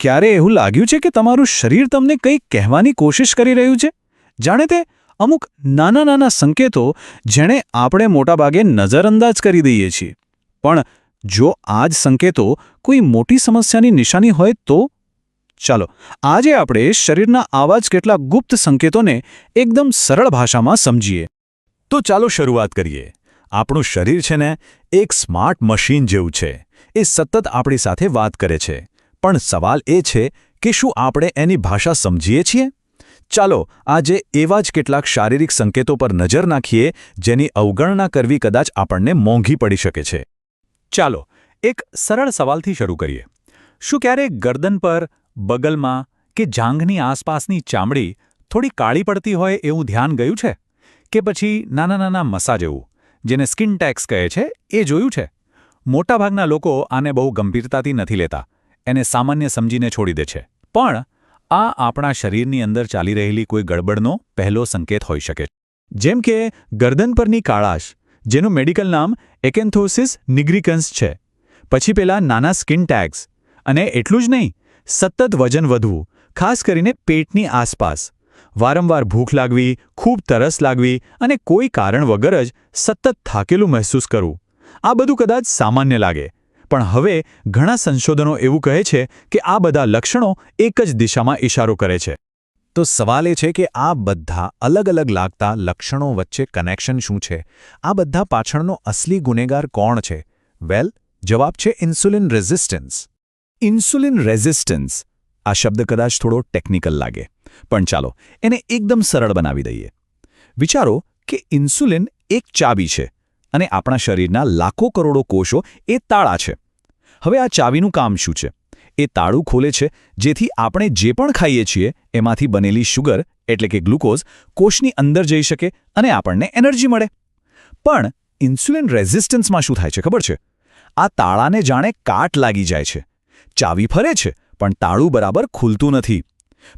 ક્યારે એવું લાગ્યું છે કે તમારું શરીર તમને કંઈક કહેવાની કોશિશ કરી રહ્યું છે? જાણે તે અમુક નાના નાના સંકેતો જેણે આપણે મોટાભાગે નજરઅંદાજ કરી દઈએ છીએ. પણ જો આ જ સંકેતો કોઈ મોટી સમસ્યાની નિશાની હોય તો? ચાલો, આજે આપણે શરીરના આવા જ કેટલાક ગુપ્ત સંકેતોને એકદમ સરળ ભાષામાં સમજીએ. તો ચાલો શરૂઆત કરીએ. આપણું શરીર છે ને એક સ્માર્ટ મશીન જેવું છે. એ સતત આપણી સાથે વાત કરે છે. પણ સવાલ એ છે કે શું આપણે એની ભાષા સમજીએ છીએ? ચાલો, આજે એવા જ કેટલાક શારીરિક સંકેતો પર નજર નાખીએ જેની અવગણના કરવી કદાચ આપણને મોંઘી પડી શકે છે. ચાલો, એક સરળ સવાલથી શરૂ કરીએ. શું ક્યારેક ગરદન પર, બગલમાં કે જાંઘની આસપાસની ચામડી થોડી કાળી પડતી હોય એવું ધ્યાન ગયું છે? કે પછી નાના નાના મસા જેવું, જેને સ્કિન ટેક્સ કહે છે, એ જોયું છે? મોટાભાગના લોકો આને બહુ ગંભીરતાથી નથી લેતા. એને સામાન્ય સમજીને છોડી દે છે. પણ આ આપણા શરીરની અંદર ચાલી રહેલી કોઈ ગડબડનો પહેલો સંકેત હોઈ શકે જેમ કે ગરદન પરની કાળાશ, જેનું મેડિકલ નામ એકેન્થોસિસ નિગ્રિકન્સ છે. પછી પેલા નાના સ્કિન ટેગ્સ, અને એટલું જ નહીં, સતત વજન વધવું, ખાસ કરીને પેટની આસપાસ. વારંવાર ભૂખ લાગવી, ખૂબ તરસ લાગવી, અને કોઈ કારણ વગર જ સતત થાકેલું મહેસૂસ કરવું. આ બધું કદાચ સામાન્ય લાગે પણ હવે ઘણા સંશોધનો એવું કહે છે કે આ બધા લક્ષણો એક જ દિશામાં ઇશારો કરે છે. તો સવાલ એ છે કે આ બધા અલગ અલગ લાગતા લક્ષણો વચ્ચે કનેક્શન શું છે? આ બધા પાછળનો અસલી ગુનેગાર કોણ છે? વેલ જવાબ છે ઇન્સ્યુલિન રેઝિસ્ટન્સ ઇન્સ્યુલિન રેઝિસ્ટન્સ આ શબ્દ કદાચ થોડો ટેકનિકલ લાગે. પણ ચાલો, એને એકદમ સરળ બનાવી દઈએ. વિચારો કે ઇન્સ્યુલિન એક ચાબી છે અને આપણા શરીરના લાખો કરોડો કોષો એ તાળા છે. હવે આ ચાવીનું કામ શું છે? એ તાળું ખોલે છે, જેથી આપણે જે પણ ખાઈએ છીએ, એમાંથી બનેલી શુગર, એટલે કે ગ્લુકોઝ, કોષની અંદર જઈ શકે અને આપણને એનર્જી મળે. પણ ઇન્સ્યુલિન રેઝિસ્ટન્સમાં શું થાય છે ખબર છે? આ તાળાને જાણે કાટ લાગી જાય છે. ચાવી ફરે છે, પણ તાળું બરાબર ખુલતું નથી.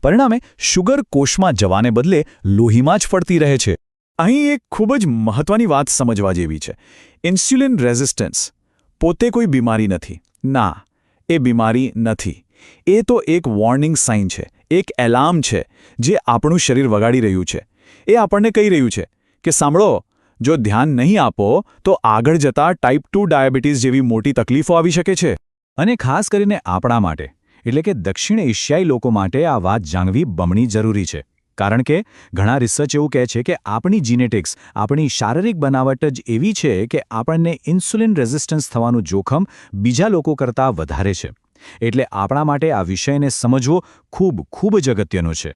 પરિણામે શુગર કોષમાં જવાને બદલે લોહીમાં જ ફરતી રહે છે. અહીં એક ખૂબ જ મહત્વની વાત સમજવા જેવી છે. ઇન્સ્યુલિન રેઝિસ્ટન્સ પોતે કોઈ બીમારી નથી. ના, એ બીમારી નથી. એ તો એક વોર્નિંગ સાઇન છે, એક એલાર્મ છે, જે આપણું શરીર વગાડી રહ્યું છે. એ આપણને કહી રહ્યું છે કે સાંભળો, જો ધ્યાન નહીં આપો, તો આગળ જતા ટાઈપ ટુ ડાયાબિટીસ જેવી મોટી તકલીફો આવી શકે છે. અને ખાસ કરીને આપણા માટે, એટલે કે દક્ષિણ એશિયાઈ લોકો માટે આ વાત જાણવી બમણી જરૂરી છે. કારણ કે ઘણા રિસર્ચ એવું કહે છે કે આપણી જીનેટિક્સ આપણી શારીરિક બનાવટ જ એવી છે કે આપણને ઇન્સ્યુલિન રેઝિસ્ટન્સ થવાનું જોખમ બીજા લોકો કરતાં વધારે છે. એટલે આપણા માટે આ વિષયને સમજવો ખૂબ ખૂબ જ અગત્યનો છે.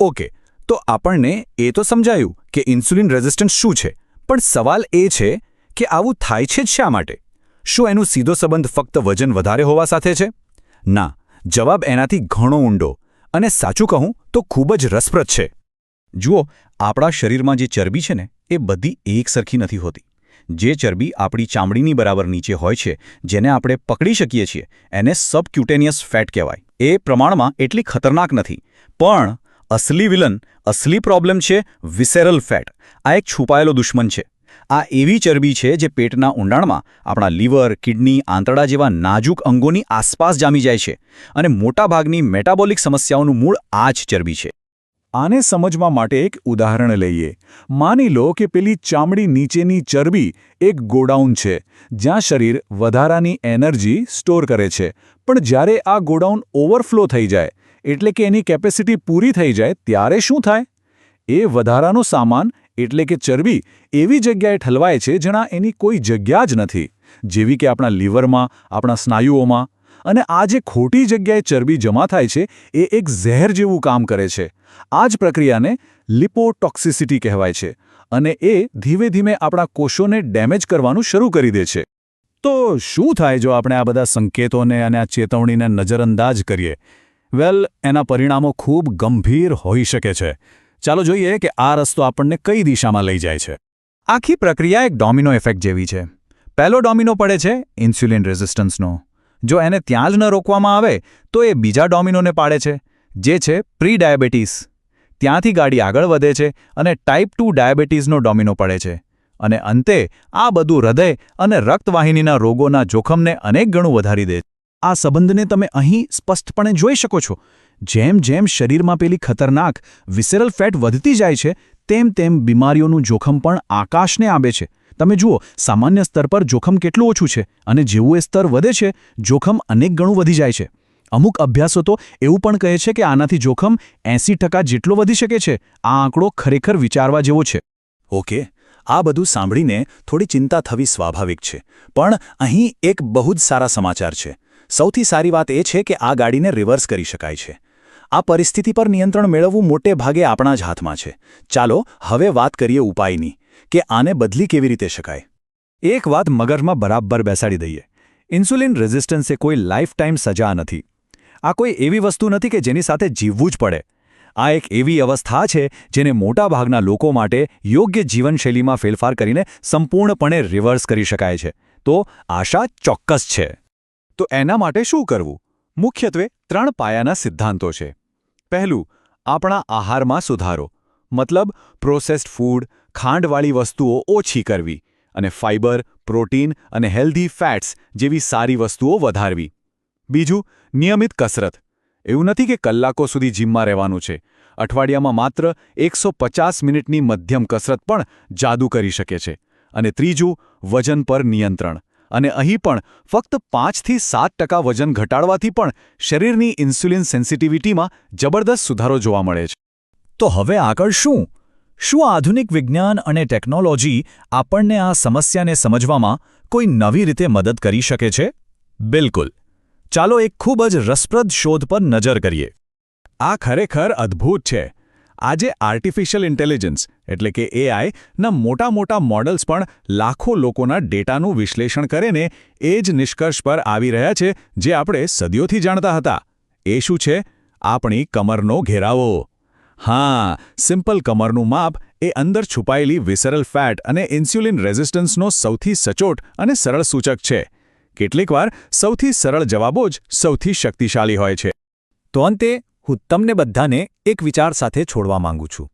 ઓકે તો આપણને એ તો સમજાયું કે ઇન્સ્યુલિન રેઝિસ્ટન્સ શું છે, પણ સવાલ એ છે કે આવું થાય છે જ શા માટે? શું એનું સીધો સંબંધ ફક્ત વજન વધારે હોવા સાથે છે? ના, જવાબ એનાથી ઘણો ઊંડો. અને સાચું કહું તો ખૂબ જ રસપ્રદ છે. જુઓ, આપણા શરીરમાં જે ચરબી છે ને, એ બધી એક સરખી નથી હોતી. જે ચરબી આપણી ચામડીની બરાબર નીચે હોય છે, જેને આપણે પકડી શકીએ છીએ, એને સબક્યુટેનિયસ ફેટ કહેવાય. એ પ્રમાણમાં એટલી ખતરનાક નથી. પણ, અસલી વિલન, અસલી પ્રોબ્લેમ છે વિસેરલ ફેટ. આ એક છુપાયેલો દુશ્મન છે. આ એવી ચરબી છે જે પેટના ઊંડાણમાં આપણા લીવર, કિડની, આંતરડા જેવા નાજુક અંગોની આસપાસ જામી જાય છે અને મોટાભાગની મેટાબોલિક સમસ્યાઓનું મૂળ આ જ ચરબી છે. આને સમજવા માટે એક ઉદાહરણ લઈએ. માની લો કે પેલી ચામડી નીચેની ચરબી એક ગોડાઉન છે, જ્યાં શરીર વધારાની એનર્જી સ્ટોર કરે છે. પણ જ્યારે આ ગોડાઉન ઓવરફ્લો થઈ જાય, એટલે કે એની કેપેસિટી પૂરી થઈ જાય, ત્યારે શું થાય? એ વધારાનો સામાન એટલે કે ચરબી એવી જગ્યાએ ઠલવાય છે જ્યાં એની કોઈ જગ્યા જ નથી. જેવી કે આપણા લીવરમાં, આપણા સ્નાયુઓમાં. અને આ જે ખોટી જગ્યાએ ચરબી જમા થાય છે, એ એક ઝેર જેવું કામ કરે છે. આ જ પ્રક્રિયાને લિપોટોક્સિસિટી કહેવાય છે અને એ ધીમે ધીમે આપણા કોષોને ડેમેજ કરવાનું શરૂ કરી દે છે. તો શું થાય જો આપણે આ બધા સંકેતોને અને આ ચેતવણીને નજરઅંદાજ કરીએ? વેલ, એના પરિણામો ખૂબ ગંભીર હોઈ શકે છે. ચાલો જોઈએ કે આ રસ્તો આપણને કઈ દિશામાં લઈ જાય છે. આખી પ્રક્રિયા એક ડોમિનો ઇફેક્ટ જેવી છે. પહેલો ડોમિનો પડે છે ઇન્સ્યુલિન રેઝિસ્ટન્સનો. જો એને ત્યાં જ ન રોકવામાં આવે, તો એ બીજા ડોમિનોને પાડે છે, જે છે પ્રી ડાયાબિટીસ ત્યાંથી ગાડી આગળ વધે છે અને ટાઈપ ટુ ડાયાબિટીસનો ડોમિનો પડે છે. અને અંતે આ બધું હૃદય અને રક્તવાહિનીના રોગોના જોખમને અનેક ગણું વધારી દે આ સંબંધને તમે અહીં સ્પષ્ટપણે જોઈ શકો છો. જેમ જેમ શરીરમાં પેલી ખતરનાક વિસેરલ ફેટ વધતી જાય છે, તેમ તેમ બીમારીઓનું જોખમ પણ આકાશને આંબે છે. તમે જુઓ, સામાન્ય સ્તર પર જોખમ કેટલું ઓછું છે અને જેવું એ સ્તર વધે છે, જોખમ અનેક ગણું વધી જાય છે. અમુક અભ્યાસો તો એવું પણ કહે છે કે આનાથી જોખમ એંસી જેટલો વધી શકે છે, આ આંકડો ખરેખર વિચારવા જેવો છે. ઓકે આ બધું સાંભળીને થોડી ચિંતા થવી સ્વાભાવિક છે, પણ અહીં એક બહુ જ સારા સમાચાર છે. સૌથી સારી વાત એ છે કે આ ગાડીને રિવર્સ કરી શકાય છે. આ પરિસ્થિતિ પર નિયંત્રણ મેળવવું મોટે ભાગે આપણા જ હાથમાં છે. ચાલો, હવે વાત કરીએ ઉપાયની, કે આને બદલી કેવી રીતે શકાય? એક વાત મગજમાં બરાબર બેસાડી દઈએ. ઇન્સ્યુલિન રેઝિસ્ટન્સ એ કોઈ લાઈફ સજા નથી. આ કોઈ એવી વસ્તુ નથી કે જેની સાથે જીવવું જ પડે. આ એક એવી અવસ્થા છે જેને મોટાભાગના લોકો માટે યોગ્ય જીવનશૈલીમાં ફેરફાર કરીને સંપૂર્ણપણે રિવર્સ કરી શકાય છે. તો આશા ચોક્કસ છે. તો એના માટે શું કરવું? મુખ્યત્વે ત્રણ પાયાના સિદ્ધાંતો છે. પહેલું, આપણા આહારમાં સુધારો. મતલબ પ્રોસેસ્ડ ફૂડ ખાંડવાળી વસ્તુઓ ઓછી કરવી અને ફાઇબર પ્રોટીન અને હેલ્ધી ફેટ્સ જેવી સારી વસ્તુઓ વધારવી. બીજું, નિયમિત કસરત. એવું નથી કે કલાકો સુધી જીમમાં રહેવાનું છે. અઠવાડિયામાં માત્ર એકસો મિનિટની મધ્યમ કસરત પણ જાદુ કરી શકે છે. અને ત્રીજું, વજન પર નિયંત્રણ. અને અહીં પણ ફક્ત પાંચથી સાત ટકા વજન ઘટાડવાથી પણ શરીરની ઇન્સ્યુલિન સેન્સિટિવિટીમાં જબરદસ્ત સુધારો જોવા મળે છે. તો હવે આગળ શું? શું આધુનિક વિજ્ઞાન અને ટેકનોલોજી આપણને આ સમસ્યાને સમજવામાં કોઈ નવી રીતે મદદ કરી શકે છે? બિલકુલ. ચાલો એક ખૂબ જ રસપ્રદ શોધ પર નજર કરીએ. આ ખરેખર અદ્ભુત છે. આજે આર્ટિફિશિયલ ઇન્ટેલિજન્સ એટલે કે એઆઈ ના મોટા મોટા મોડલ્સ પણ લાખો લોકોના ડેટાનું વિશ્લેષણ કરીને એ જ નિષ્કર્ષ પર આવી રહ્યા છે, જે આપણે સદીઓથી જાણતા હતા. એ શું છે? આપણી કમરનો ઘેરાવો. હા સિમ્પલ કમરનું માપ એ અંદર છુપાયેલી વિસરલ ફેટ અને ઇન્સ્યુલિન રેઝિસ્ટન્સનો સૌથી સચોટ અને સરળ સૂચક છે. કેટલીકવાર સૌથી સરળ જવાબો જ સૌથી શક્તિશાળી હોય છે. તો અંતે હું તમને બધાને એક વિચાર સાથે છોડવા માંગુ છું.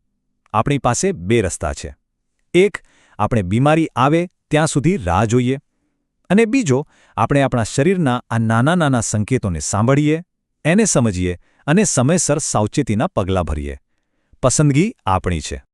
આપણી પાસે બે રસ્તા છે. એક, આપણે બીમારી આવે ત્યાં સુધી રાહ જોઈએ. અને બીજો, આપણે આપણા શરીરના આ નાના નાના સંકેતોને સાંભળીએ, એને સમજીએ અને સમયસર સાવચેતીના પગલાં ભરીએ. પસંદગી આપણી છે.